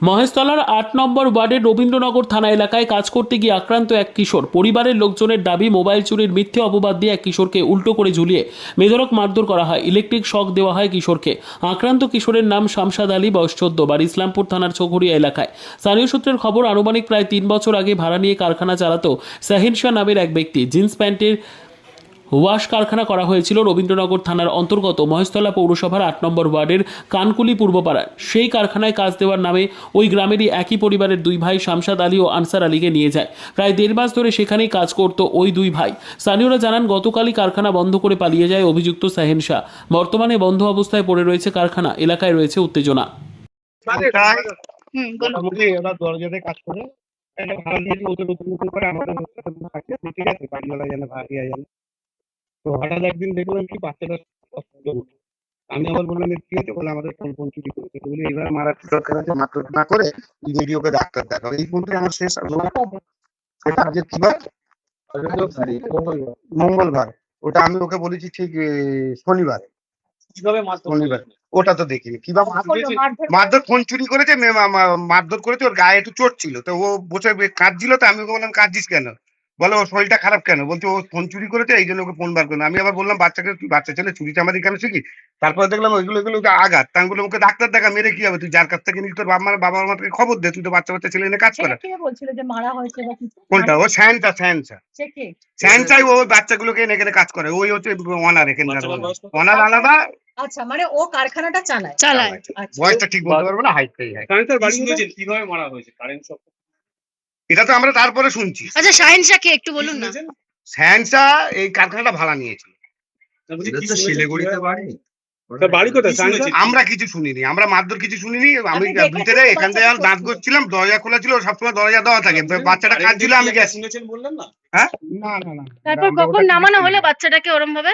মহেশতলার আট নম্বর ওয়ার্ডের রবীন্দ্রনগর থানা এলাকায় কাজ করতে গিয়ে আক্রান্ত এক কিশোর। পরিবারের লোকজনের দাবি, মোবাইল চুরির মিথ্যে অপবাদ দিয়ে এক কিশোরকে উল্টো করে ঝুলিয়ে মেধরক মারধর করা হয়। ইলেকট্রিক শক দেওয়া হয় কিশোরকে। আক্রান্ত কিশোরের নাম শামসাদ আলী, বয়স চোদ্দ, বাড়ি ইসলামপুর থানার চৌঘরিয়া এলাকায়। স্থানীয় সূত্রের খবর, আনুমানিক প্রায় তিন বছর আগে ভাড়া নিয়ে কারখানা চালাতো সাহিন শাহ নামের এক ব্যক্তি। জিন্স প্যান্টের ওয়াশ কারখানা করা হয়েছিল রবীন্দ্রনগর থানার অন্তর্গত মহেশতলা পৌরসভার আট নম্বর ওয়ার্ডের কানকুলি পূর্বপাড়ায়। সেই কারখানায় কাজ দেওয়ার নামে ওই গ্রামেরই একই পরিবারের দুই ভাই শামসাদ আলী ও আনসার আলীকে নিয়ে যায়। প্রায় দেড় মাস ধরে সেখানেই কাজ করত ওই দুই ভাই। স্থানীয়রা জানান গতকালই কারখানা বন্ধ করে পালিয়ে যায় অভিযুক্ত সাহেন শাহ। বর্তমানে বন্ধ অবস্থায় পড়ে রয়েছে কারখানা এলাকায় রয়েছে উত্তেজনা। দরজাতে কাজ করে। একটা ভাড়া ওদের করে আমাদের থাকে ঠিক আছে বাড়িওয়ালা দেওয়া জানে তো হঠাৎ একদিন দেখলাম কি বাচ্চাটা অসুস্থ। আমি আবার বললাম এর কি আছে বলে আমাদের ফোন ফোন চুরি করেছে। বলি এবার মারার দরকার আছে? মাত্র না করে ভিডিওকে ডাক্তার দেখাও। এই পর্যন্ত আমার শেষ সেটা আজকে কি বার মঙ্গলবার। ওটা আমি ওকে বলেছি ঠিক শনিবার। শনিবার। ওটা তো দেখিনি। কীভাবে মারধর ফোন চুরি করেছে মারধর করেছে ওর গায়ে একটু চোট ছিল। তো ও বসে কাঁদছিল তো আমি ওকে বললাম কাঁদছিস কেন? বলে ওর শরীরটা খারাপ কেন? বলছে ও ফোন চুরি করেছে এই জন্য ওকে ফোন বার করে আমি আবার বললাম বাচ্চাকে তুই বাচ্চা ছেলে চুরি চামারি কেন শিখি? তারপরে দেখলাম ওইগুলো এগুলো ওকে আঘাত। তা আমি বললাম ওকে ডাক্তার দেখা মেরে কি হবে? তুই যার কাছ থেকে নিস তোর বাবা মার বাবা মাকে খবর দে তুই তো বাচ্চা বাচ্চা ছেলে এনে কাজ করে সেটা কে বলছিল যে মারা হয়েছে বা কিছু? কোনটা? ও স্যানটা স্যানসা সে স্যানসাই ও বাচ্চাগুলোকে এনে এখানে কাজ করে। ওই হচ্ছে অনার এখানে? অনার। আলাদা। আচ্ছা মানে ও কারখানাটা চালায়। চালায়। আচ্ছা বয়সটা ঠিক বলতে পারব না হাইটটাই হাইট বাড়ি কীভাবে মারা হয়েছে? কারেন্ট শক এটা তো আমরা তারপরে শুনছি। আচ্ছা শাহিন শাহকে একটু বলুন না। স্যানসা এই কারখানাটা ভাড়া নিয়েছিল। শিলিগুড়িতে বাড়ি। বাড়ি কোথায়? আমরা কিছু শুনিনি আমরা মারধর কিছু শুনিনি আমি ভিতরে এখান থেকে দাঁত করছিলাম দরজা খোলা ছিল সবসময় দরজা দেওয়া থাকে। বাচ্চাটা কাঁদছিল আমি গেছি। শুনেছেন বললেন না? হ্যাঁ? না না না। তারপর আমরা কখন নামানো হলো বাচ্চাটাকে ওরম ভাবে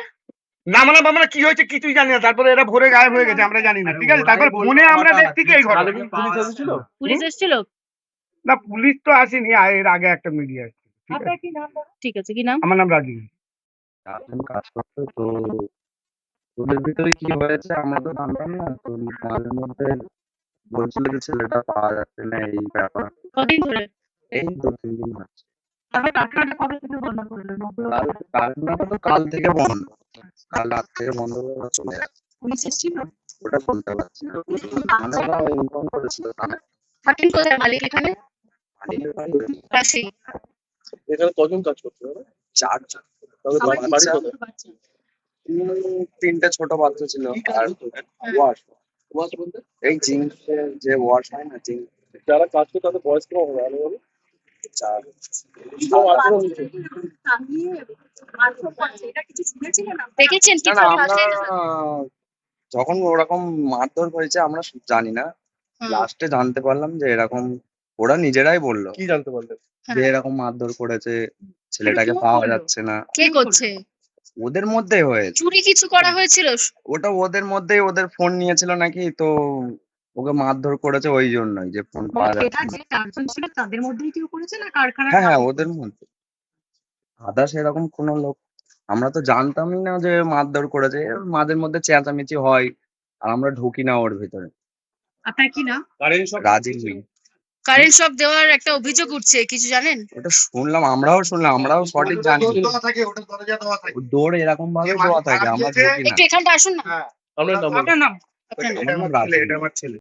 নামানো আমরা কি হয়েছে কিছুই জানি না। তারপরে এরা ভোরে গায়েব হয়ে গেছে আমরা জানি না। ঠিক আছে? তারপর ফোনে আমরা দেখছি কি এই ঘটনা। পুলিশ এসেছিল? পুলিশ এসেছিল? না পুলিশ তো আসেনি এর আগে একটা মিডিয়া ঠিক আছে? কি নাম বলুন? ঠিক আছে কি নাম? আমার নাম রাজীব। এখন কাজ করতো তো ওদের ভিতরে কি হয়েছে আমরা তো জানতাম না তো মাঝে মধ্যে বলছিল যে ছেলেটা পাওয়া যাচ্ছে না এই ব্যাপার। কদিন ধরে? এই দু তিন দিন হচ্ছে। কারখানাটা কবে থেকে বন্ধ করলেন কাল তো কাল থেকে বন্ধ। কাল রাত থেকে বন্ধ করে চলে যাচ্ছে পুলিশ এসেছিল? ওটা বলতে পারছি না। মানে ওরা ইনফর্ম করেছিল থাকেন কোথায়? মালিক এখানে? এখানে কজন কাজ করছে চারজন। তিনটে ছোট বাচ্চা ছিল। আর ওয়াশ। তোমার বলতে? এই জিন্স যে ওয়াশ হয় না যারা কাজ করে তাদের বয়স কম হবে? বলো। চার। করছে? দেখেছেন যখন ওরকম মারধর হয়েছে আমরা জানি না। লাস্টে জানতে পারলাম যে এরকম ওরা নিজেরাই বলল কি জানতে পারলেন? যে হ্যাঁ। এরকম মারধর করেছে ছেলেটাকে পাওয়া যাচ্ছে না। কে করছে? ওদের মধ্যে হয়েছে। চুরি কিছু করা হয়েছিল? ওটা ওদের মধ্যেই ওদের ফোন নিয়েছিল নাকি তো ওকে মারধর করেছে ওই জন্যই যে ফোন পাওয়া মানে যাচ্ছে এটা না। যে চারজন ছিল তাদের মধ্যেই কেউ করেছে না কারখানা হ্যাঁ হ্যাঁ ওদের মধ্যে। আদার্স এরকম কোনো লোক আমরা তো জানতামই না যে মারধর করেছে মাঝে মধ্যে চেঁচামেচি হয় আর আমরা ঢুকি না ওর ভিতরে। আপনার কি নাম? কারেন্ট শক রাজি নেই কারেন্ট শক দেওয়ার একটা অভিযোগ উঠছে কিছু জানেন? ওটা শুনলাম আমরাও শুনলাম আমরাও সঠিক জানি। দৌড় দেওয়া থাকে ওটা দরজা দেওয়া থাকে। ডোর এরকম ভাবে দেওয়া থাকে আমরা একটু এখানটা আসুন না। হ্যাঁ। আপনার নাম? আপনার নাম। এটা আমার ছেলে।